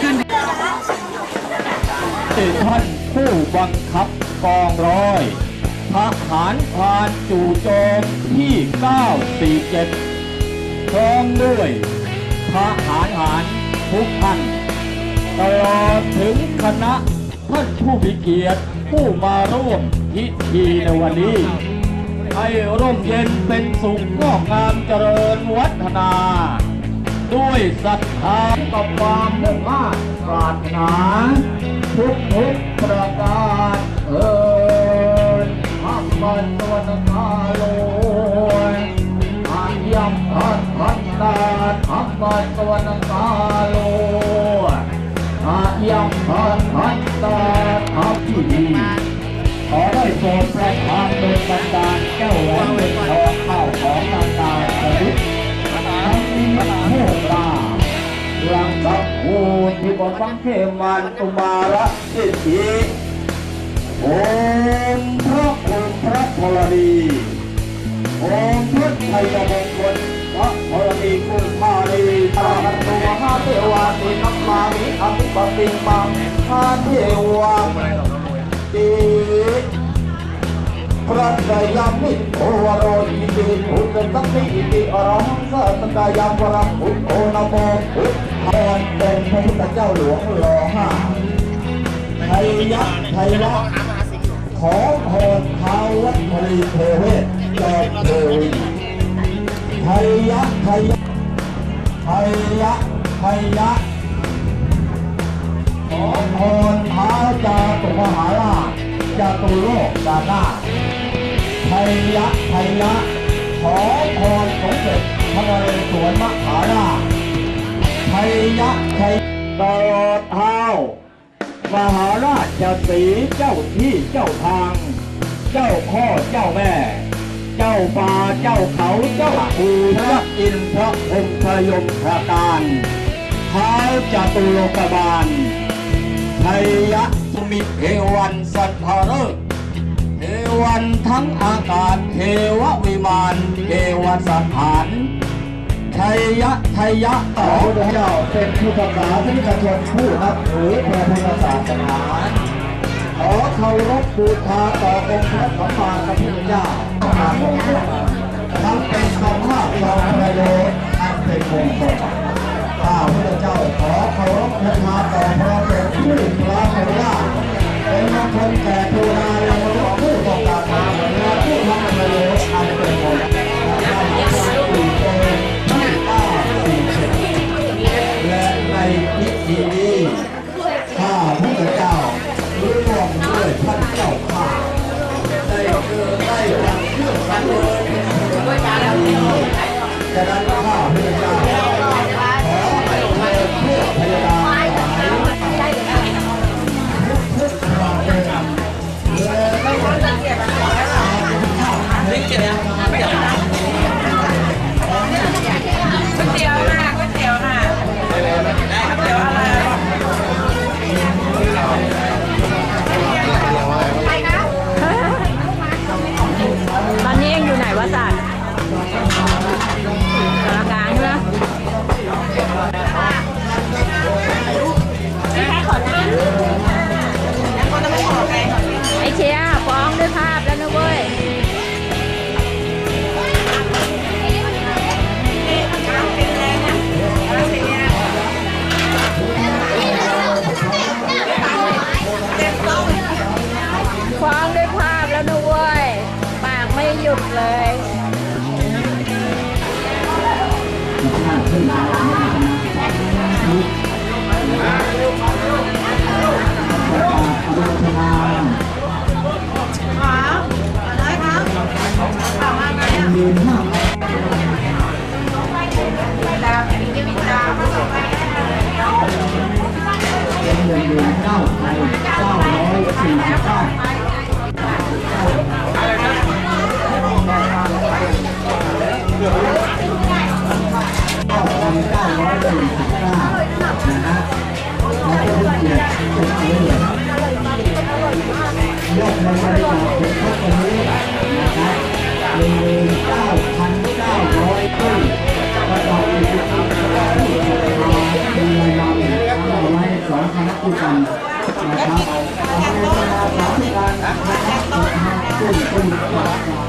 ท่านผู้บังคับกองร้อยทหารพรานจู่โจมที่ 947พร้อมด้วยทหารหารทุกท่านตลอดถึงคณะท่านผู้มีเกียรติผู้มาร่วมพิธีในวันนี้ ให้ร่มเย็นเป็นสุขงอกงามเจริญวัฒนา ด้วยศรัทธากับความมุ่งมั่นปรารถนา ทุกทุกประการเอิญทำบันตวนกาโลยอายัมพันพันตาทำบันตวนกาโลยอายัมพันพันตาทำที่ดีขอได้โปรดประทานโดยบันดาลแก้วแหวนเป็นทองข้าวของต่างๆประดิษฐ์ เทวาลังกับผู้ที่บฟังเทมันตุมาละสิทธิโอมพระคุณพระธรณีโอมพระไทยมงคลพระธรณีคุณพาลีตาหันตัวมหาเทวาตินักมามิอภิปติมังพาเทวาติ พระกายามิโอวโรอิติพุทธสัมมิอิติอรหังสัตตายามวรังพุทโธนะโมพุทธรเป็นพระพุทธเจ้าหลวงรอห้าไทยะไทยะขอพรท้าววัดมรีเทเวศจอมเทวีไทยะไทยะไทยะไทยะขอพรท้าจาตุมหาราชจาตุโลกดานา ไทยะไทยะขอพรสมเด็จพระนเรศวรมหาราชไทยะไทยตลอดเท้ามหาราชสีเจ้าที่เจ้าทาง เจ้าพ่อเจ้าแม่ เจ้าป่าเจ้าเขาเจ้าภูพระอินทร์พระองค์พยมพระการท้าจตุโลกบาลไทยะสมิเทวันสัทธาฤกษ์ เทวันทั้งอากาศเทววิมานเทวสถานไทยะไทยะต่อพระเจ้าเป็นผู้ประกาที่ประชนผู้นับถือพระพุทธศาสนาขอเคารพบูชาต่อองค์พระสัมมาสัมพุทธเจ้าทั้งเป็นคำภาพของพระโลกอันเป็นมงคลข้าพระเจ้าขอเคารพบูชาต่อพระเป็นผู้พระพุทธเจ้าเป็นมงคลแก่ทูนา จะนั้น อดเงินบริจาคถึงทุกวันนี้นะครับหนึ่งหมื่นเก้าพันเก้าร้อยตู้ประกอบกิจกรรมที่มีเวลามีเวลาห้าร้อยสองคณะผู้กันแล้วกินจากโต๊ะจากโต๊ะ